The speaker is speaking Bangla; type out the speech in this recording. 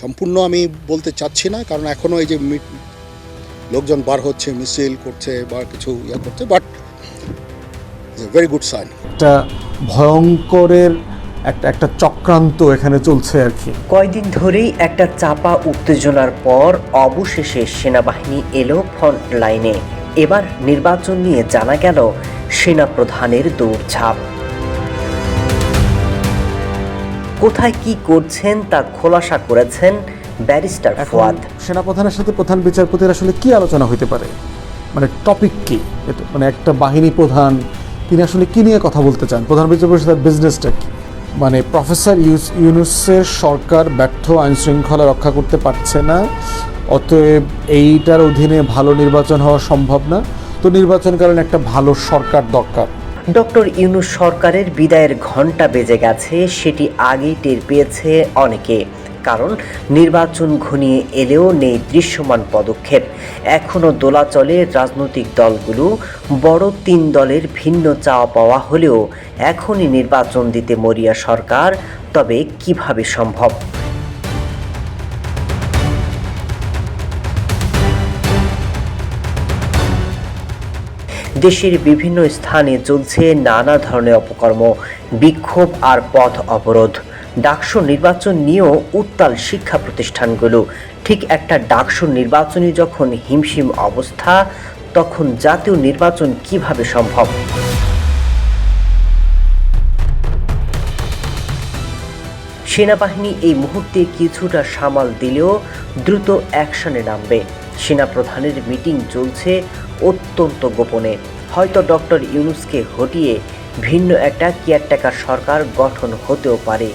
সম্পূর্ণ আমি বলতে চাচ্ছি না কারণ এখনও এই যে লোকজন বার হচ্ছে মিছিল করছে বা কিছু ইয়ে করছে বাট ভেরি গুড সাইন একটা ভয়ঙ্করের একটা একটা চক্রান্ত এখানে চলছে আর কি। কয়দিন ধরেই একটা চাপা উত্তেজনার পর অবশেষে সেনাবাহিনী এলো ফ্রন্ট লাইনে এবার নির্বাচন নিয়ে জানা গেল সেনাপ্রধানের দৌড়ঝাঁপ। কোথায় কি করছেন তা খোলাসা করেছেন ব্যারিস্টার ফুয়াদ। সেনাপ্রধানের সাথে প্রধান বিচারপতির আসলে কি আলোচনা হইতে পারে? মানে টপিক কি? মানে একটা বাহিনী প্রধান তিনি আসলে কি নিয়ে কথা বলতে চান? প্রধান বিচারপতির সাথে বিজনেসটা কি? মানে প্রফেসর ইউনুসের সরকার ব্যর্থ আইন শৃঙ্খলা রক্ষা করতে পারছে না অতএব এইটার অধীনে ভালো নির্বাচন হওয়া সম্ভব না। তো নির্বাচনকালীন একটা ভালো সরকার দরকার। ডক্টর ইউনুস সরকারের বিদায়ের ঘণ্টা বেজে গেছে, সেটি আগেই টের পেয়েছে অনেকে। কারণ, নির্বাচন ঘনিয়ে এলেও নেই দৃশ্যমান পদক্ষেপ। এখনও দোলাচলে রাজনৈতিক দলগুলো। বড় তিন দলের ভিন্ন চাওয়া পাওয়া হলেও এখনই নির্বাচন দিতে মরিয়া সরকার। তবে কীভাবে সম্ভব? দেশের বিভিন্ন স্থানে চলছে নানা ধরনের অপকর্ম, বিক্ষোভ আর পথ অবরোধ। ডাকসু নির্বাচন নিয়েও উত্তাল শিক্ষা প্রতিষ্ঠানগুলো। ঠিক একটা ডাকসু নির্বাচনী যখন হিমশিম অবস্থা, তখন জাতীয় নির্বাচন কীভাবে সম্ভব? সেনাবাহিনী এই মুহূর্তে কিছুটা সামাল দিলেও দ্রুত অ্যাকশনে নামবে। সেনাপ্রধানের মিটিং চলছে অত্যন্ত গোপনে। হয়তো ডক্টর ইউনুসকে হটিয়ে ভিন্ন একটা কেয়ারটেকার সরকার গঠন হতেও পারে।